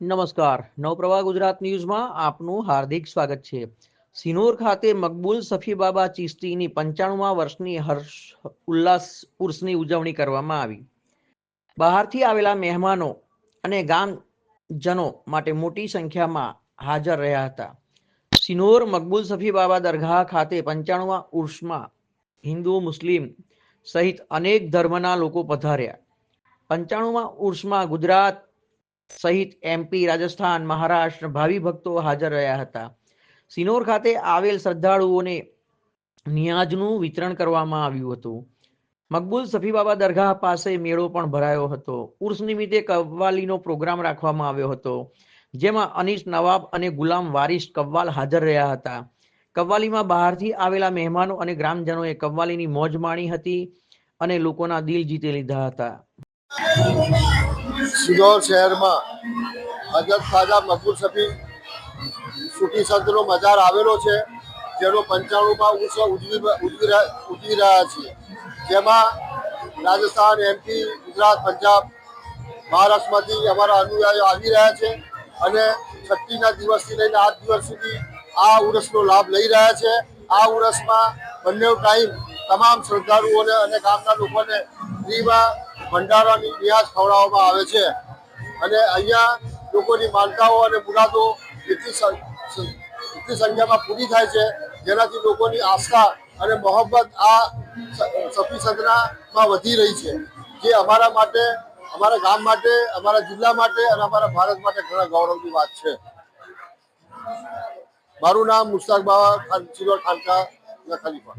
નમસ્કાર. નવપ્રવાહ ગુજરાત ન્યૂઝમાં આપનું હાર્દિક સ્વાગત છે. સિનોર ખાતે મકબૂલ સફી બાબા ચિશ્તીની પંચાણુંમાં વર્ષની હર્ષ, ઉલ્લાસ ઉર્સની ઉજવણી કરવામાં આવી. બહારથી આવેલા મહેમાનો અને ગામજનો માટે મોટી સંખ્યામાં હાજર રહ્યા હતા. સિનોર મકબૂલ સફી બાબા દરગાહ ખાતે પંચાણુંમાં ઉર્સમાં હિન્દુ, મુસ્લિમ સહિત અનેક ધર્મના લોકો પધાર્યા. પંચાણુમાં ઉર્સમાં ગુજરાત સહિત એમપી રાજસ્થાન, મહારાષ્ટ્ર ભાવિ ભક્તો હાજર રહ્યા હતા. સિનોર ખાતે આવેલ શ્રદ્ધાળુઓને નિયાજનું વિતરણ કરવામાં આવ્યું હતું. મકબૂલ સફી બાબા દરગાહ પાસે મેળો પણ ભરાયો હતો. ઉર્સ નિમિત્તે કવ્વાલીનો પ્રોગ્રામ રાખવામાં આવ્યો હતો, જેમાં અનીસ નવાબ અને ગુલામ વારિસ કવ્વાલ હાજર રહ્યા હતા. કવ્વાલીમાં બહારથી આવેલા મહેમાનો અને ગ્રામજનોએ કવ્વાલીની મોજ માણી હતી અને લોકોના દિલ જીતી લીધા હતા. સિનોર શહેરમાં હજરત ખાજા મકબૂલ શફી સુફી સંતનો મજાર આવેલો છે, જેનો પંચાણુંમાં ઉત્સવ ઉજવી ઉજવી રહ્યા- છીએ. જેમાં રાજસ્થાન એમપી ગુજરાત, પંજાબ, મહારાષ્ટ્રમાંથી અમારા અનુયાયીઓ આવી રહ્યા છે અને છઠ્ઠીના દિવસથી લઈને આઠ દિવસ સુધી આ ઉરસનો લાભ લઈ રહ્યા છે. આ ઉરસમાં બંને ટાઈમ તમામ શ્રદ્ધાળુઓને અને ગામના લોકોને ફ્રીમાં ભંડારાની રિયાઝ ખવડાવવામાં આવે છે. અને અહીંયા લોકોની માનતાઓ અને મુરાદો એટલી એટલી સંખ્યામાં પૂરી થાય છે, જેનાથી લોકોની આસ્થા અને મોહબ્બત આ સફી સદનામાં વધી રહી છે. જે અમારા માટે, અમારા ગામ માટે, અમારા જિલ્લા માટે અને અમારા ભારત માટે ઘણા ગૌરવની વાત છે. મારું નામ મુસ્તાક બાવા ખાન, સિલોર ખાનકા ખલીફા